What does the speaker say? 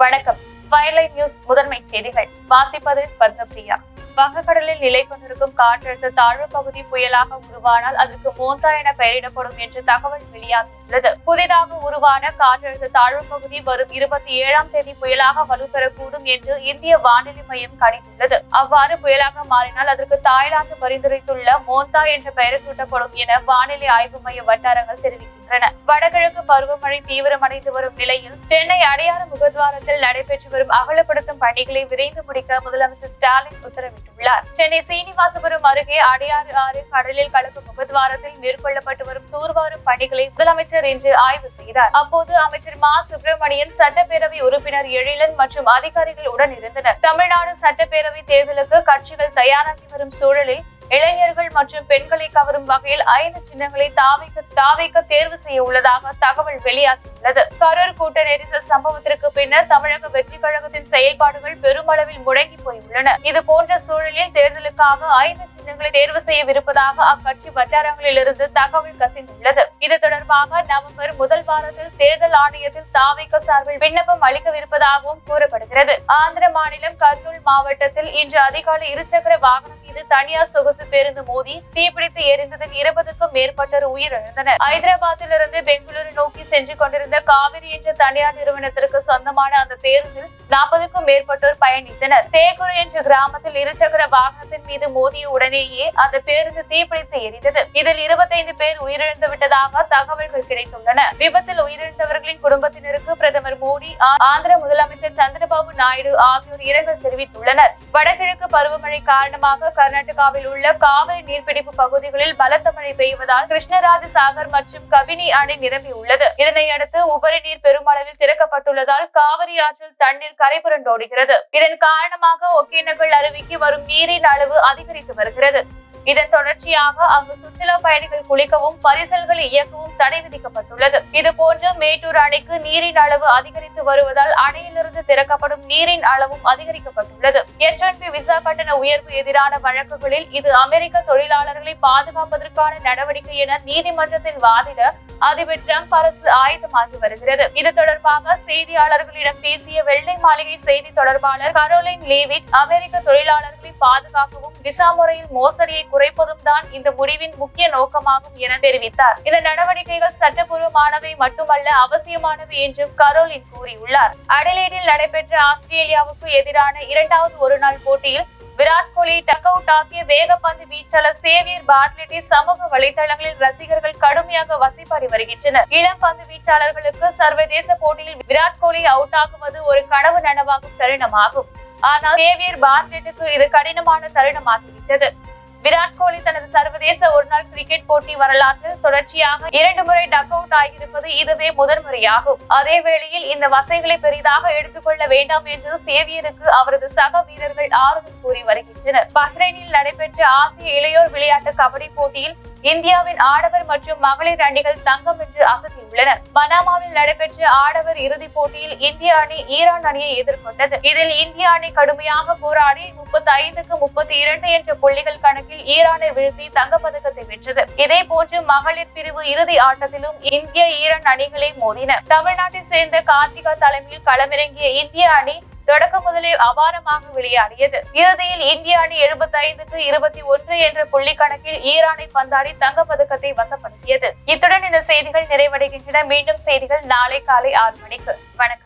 வணக்கம். வயலை நியூஸ் முதன்மை செய்திகள். வாசிப்பது பத்மபிரியா. வங்கக்கடலில் நிலை கொண்டிருக்கும் காற்றழுத்த தாழ்வு பகுதி புயலாக உருவானால் அதற்கு மோந்தா என பெயரிடப்படும் என்று தகவல் வெளியாகியுள்ளது. புதிதாக உருவான காற்றழுத்த தாழ்வு பகுதி வரும் இருபத்தி ஏழாம் தேதி புயலாக வலுப்பெறக்கூடும் என்று இந்திய வானிலை மையம் கணித்துள்ளது. அவ்வாறு புயலாக மாறினால் அதற்கு தாய்லாந்து பரிந்துரைத்துள்ள மோந்தா என்ற பெயர் சூட்டப்படும் என வானிலை ஆய்வு மைய வட்டாரங்கள் தெரிவிக்கின்றன வடகிழக்கு பருவமழை தீவிரமடைந்து வரும் நிலையில் சென்னை அடையாறு முகத்வாரத்தில் நடைபெற்று வரும் அகலப்படுத்தும் பணிகளை விரைந்து முடிக்க முதலமைச்சர் ஸ்டாலின் உத்தரவிட்டுள்ளார். சென்னை சீனிவாசபுரம் அருகே அடையாறு ஆறு கடலில் கலக்கும் முகத்வாரத்தில் மேற்கொள்ளப்பட்டு வரும் தூர்வாரும் பணிகளை முதலமைச்சர் இன்று ஆய்வு செய்தார். அப்போது அமைச்சர் மா. சுப்பிரமணியன் சட்டப்பேரவை உறுப்பினர் எழிலன் மற்றும் அதிகாரிகள் உடன் இருந்தனர் தமிழ்நாடு சட்டப்பேரவை தேர்தலுக்கு கட்சிகள் தயாராகி வரும் சூழலில் இளைஞர்கள் மற்றும் பெண்களை கவரும் வகையில் ஐந்து சின்னங்களை தாவைக்க தாவைக்க தேர்வு செய்ய உள்ளதாக தகவல் வெளியாகியுள்ளது. கரூர் கூட்ட நெரிசல் சம்பவத்திற்கு பின்னர் தமிழக வெற்றி கழகத்தின் செயல்பாடுகள் பெருமளவில் முடங்கி போயுள்ளன. இது போன்ற சூழலில் தேர்தலுக்காக ஐந்து சின்னங்களை தேர்வு செய்யவிருப்பதாக அக்கட்சி வட்டாரங்களிலிருந்து தகவல் கசிந்துள்ளது. இது தொடர்பாக நவம்பர் முதல் வாரத்தில் தேர்தல் ஆணையத்தில் தாவைக்க சார்பில் விண்ணப்பம் அளிக்கவிருப்பதாகவும் கூறப்படுகிறது. ஆந்திர மாநிலம் கர்னூல் மாவட்டத்தில் இன்று அதிகாலை இருசக்கர வாகனம் மீது தனியார் சொகுசு பேருந்து மோதி தீப்பிடித்து எரிந்ததில் இருபதுக்கும் மேற்பட்டோர் உயிரிழந்தனர். ஐதராபாத்தில் இருந்து பெங்களூரு நோக்கி சென்று கொண்டிருந்த காவிரி என்ற தனியார் நிறுவனத்திற்கு சொந்தமான அந்த பேருந்தில் நாற்பதுக்கும் மேற்பட்டோர் பயணித்தனர். தேகுரு என்ற கிராமத்தில் இருசக்கர வாகனத்தின் மீது மோதிய உடனேயே அந்த பேருந்து தீப்பிடித்து எரிந்தது. இதில் இருபத்தைந்து பேர் உயிரிழந்து விட்டதாக தகவல்கள் கிடைத்துள்ளன. விபத்தில் உயிரிழந்தவர்களின் குடும்பத்தினருக்கு பிரதமர் மோடி ஆந்திர முதலமைச்சர் சந்திரபாபு நாயுடு ஆகியோர் இரங்கல் தெரிவித்துள்ளனர். வடகிழக்கு பருவமழை காரணமாக கர்நாடகாவில் உள்ள காவிரி நீர்பிடிப்பு பகுதிகளில் பலத்த மழை பெய்வதால் கிருஷ்ணராஜ சாகர் மற்றும் கபினி அணை நிரம்பியுள்ளது இதனையடுத்து உபரி நீர் பெருமளவில் திறக்கப்பட்டுள்ளதால் காவிரி ஆற்றில் தண்ணீர் கரைபுரண்டோடுகிறது இதன் காரணமாக ஒகேனக்கல் அருவிக்கு வரும் நீரின் அளவு அதிகரித்து வருகிறது. இதன் தொடர்ச்சியாக அங்கு சுற்றுலா பயணிகள் குளிக்கவும் பரிசல்களை இயக்கவும் தடை விதிக்கப்பட்டுள்ளது. இது போன்று மேட்டூர் அணைக்கு நீரின் அளவு அதிகரித்து வருவதால் அணையிலிருந்து திறக்கப்படும் நீரின் அளவும் அதிகரிக்கப்பட்டுள்ளது. எச் விசா கட்டண உயர்வு எதிரான வழக்குகளில் இது அமெரிக்க தொழிலாளர்களை பாதுகாப்பதற்கான நடவடிக்கை என நீதிமன்றத்தில் வாதிட அதிபர் டிரம்ப் அரசு ஆயத்தமாகி வருகிறது. இது தொடர்பாக செய்தியாளர்களிடம் பேசிய வெள்ளை மாளிகை செய்தி தொடர்பாளர் கரோலின் லேவிட் அமெரிக்க தொழிலாளர்களை பாதுகாக்கவும் விசா முறையில் மோசடியை குறைப்பதும் தான் இந்த முடிவின் முக்கிய நோக்கமாகும் என தெரிவித்தார். இந்த நடவடிக்கைகள் சட்டப்பூர்வமானவை மட்டுமல்ல அவசியமானவை என்றும் கரோலின் கூறியுள்ளார். அடலேடில் நடைபெற்ற ஆஸ்திரேலியாவுக்கு எதிரான இரண்டாவது ஒருநாள் போட்டியில் விராட் கோலி டக் அவுட் ஆக்கிய வேகப்பந்து வீச்சாளர் சேவியர் பார்லிட்டி சமூக வலைதளங்களில் ரசிகர்கள் கடுமையாக வசிப்பாடி வருகின்றனர். இளம் பந்து வீச்சாளர்களுக்கு சர்வதேச போட்டியில் விராட் கோலி அவுட் ஆகுவது ஒரு கனவு நனவாகும் தருணமாகும். ஆனால் சேவியர் பார்ட்லெட்டுக்கு இது கடினமான தருணமாகிவிட்டது. விராட் கோலி தனது சர்வதேச ஒருநாள் கிரிக்கெட் போட்டி வரலாற்றில் தொடர்ச்சியாக இரண்டு முறை டக் அவுட் ஆகியிருப்பது இதுவே முதன்முறையாகும் அதே வேளையில் இந்த வசைகளை பெரிதாக எடுத்துக்கொள்ள வேண்டாம் என்று சேவியருக்கு அவரது சக வீரர்கள் ஆறுதல் கூறி வருகின்றனர். பஹ்ரைனில் நடைபெற்ற ஆசிய இளையோர் விளையாட்டு கபடி போட்டியில் இந்தியாவின் ஆடவர் மற்றும் மகளிர் அணிகள் தங்கம் என்று அசத்தியுள்ளனர். மனாமாவில் நடைபெற்ற ஆடவர் இறுதிப் போட்டியில் இந்திய அணி ஈரான் அணியை எதிர்கொண்டது. இதில் இந்திய அணி கடுமையாக போராடி முப்பத்தி ஐந்துக்கு முப்பத்தி இரண்டு என்ற புள்ளிகள் கணக்கில் போட்டியில் ஈரானை வீழ்த்தி தங்கப்பதக்கத்தை வென்றது. இதே போன்று மகளிர் பிரிவு இறுதி ஆட்டத்திலும் இந்திய ஈரான் அணிகளை மோதின. தமிழ்நாட்டை சேர்ந்த கார்த்திகா தலைமையில் களமிறங்கிய இந்திய அணி தொடக்க முதலே அபாரமாக விளையாடியது. இறுதியில் இந்திய அணி எழுபத்தி ஐந்துக்கு இருபத்தி ஒன்று என்ற புள்ளி கணக்கில் ஈரானை பந்தாடி தங்கப்பதக்கத்தை வசப்படுத்தியது. இத்துடன் இந்த செய்திகள் நிறைவடைகின்றன. மீண்டும் செய்திகள் நாளை காலை ஆறு மணிக்கு. வணக்கம்.